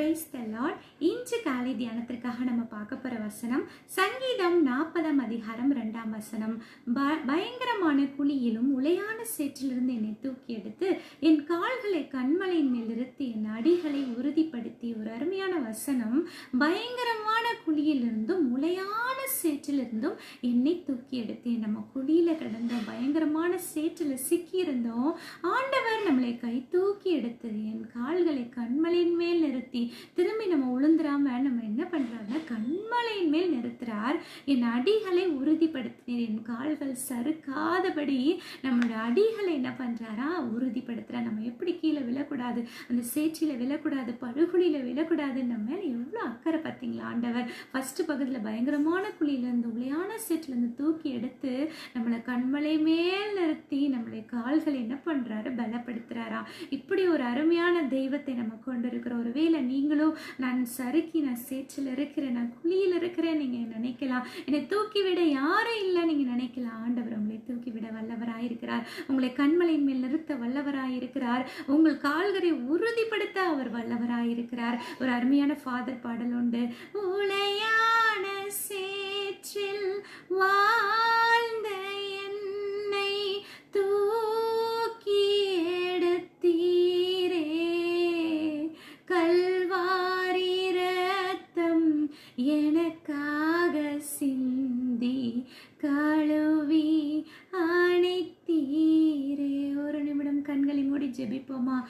Praise the இன்று காலை தியானத்திற்காக நம்ம பார்க்க போகிற வசனம் சங்கீதம் நாற்பதாம் அதிகாரம் ரெண்டாம் வசனம். ப பயங்கரமான குழியிலும் உளையான சேற்றிலிருந்து என்னை தூக்கி எடுத்து என் கால்களை கண்மலையின் மேல் நிறுத்தி என் அடிகளை உறுதிப்படுத்தி. ஒரு அருமையான வசனம். பயங்கரமான குழியிலிருந்தும் உளையான சேற்றிலிருந்தும் என்னை தூக்கி எடுத்தேன். நம்ம குழியில கிடந்த பயங்கரமான சேற்றில் சிக்கியிருந்தோம். ஆன் நம்மளை கை தூக்கி எடுத்து என் கால்களை கண்மலையின் மேல் நிறுத்தி திரும்பி நம்ம உளுந்துராம நம்ம என்ன பண்றாருன்னா கண்மலையின் மேல் நிறுத்துறார். என் அடிகளை உறுதிப்படுத்தினேன் என் கால்கள் சறுக்காதபடி நம்மளோட அடிகளை என்ன பண்ணுறாரா உறுதிப்படுத்துகிறார் விழக்கூடாது. அந்த சேற்றில விழக்கூடாது பழுகுழியில விழக்கூடாது. நம்ம எவ்வளவு எவ்வளோ அக்கறை பார்த்தீங்களா ஆண்டவர்? ஃபர்ஸ்ட் பக்கத்தில் பயங்கரமான குழியிலேருந்து உளையான சேற்றிலேருந்து தூக்கி எடுத்து நம்மளை கண்மலை மேல் நிறுத்தி நம்மளுடைய கால்களை என்ன பண்றாரு? பலப்படுத்துறாரா? இப்படி ஒரு அருமையான தெய்வத்தை நம்ம கொண்டு ஒருவேளை நீங்களும் நான் சறுக்கி நான் சேற்றில் இருக்கிறேன் நான் குழியில் இருக்கிறேன் நீங்க நினைக்கலாம். என்னை தூக்கி விட யாரும் இல்லை நீங்க நினைக்கலாம். ஆண்டவர் உங்களை தூக்கி விட வல்லவராயிருக்கிறார். உங்களை கண்மலையின் மேல் நிறுத்த வல்லவராயிருக்கிறார். உங்கள் வாழ்கரை உறுதிப்படுத்த அவர் வல்லவராயிருக்கிறார். ஒரு அருமையான ஃபாதர் பாடல் உண்டு. உளையான சேற்றில் வாழ்ந்த என்னை தூக்கி எடுத்தீரே. கல்வாரி ரத்தம் எனக்காக சிந்தி கழுவி அனைத்தீரே ஒரு நிமிடம் கண்களை மூடி ஜெபிப்போமா?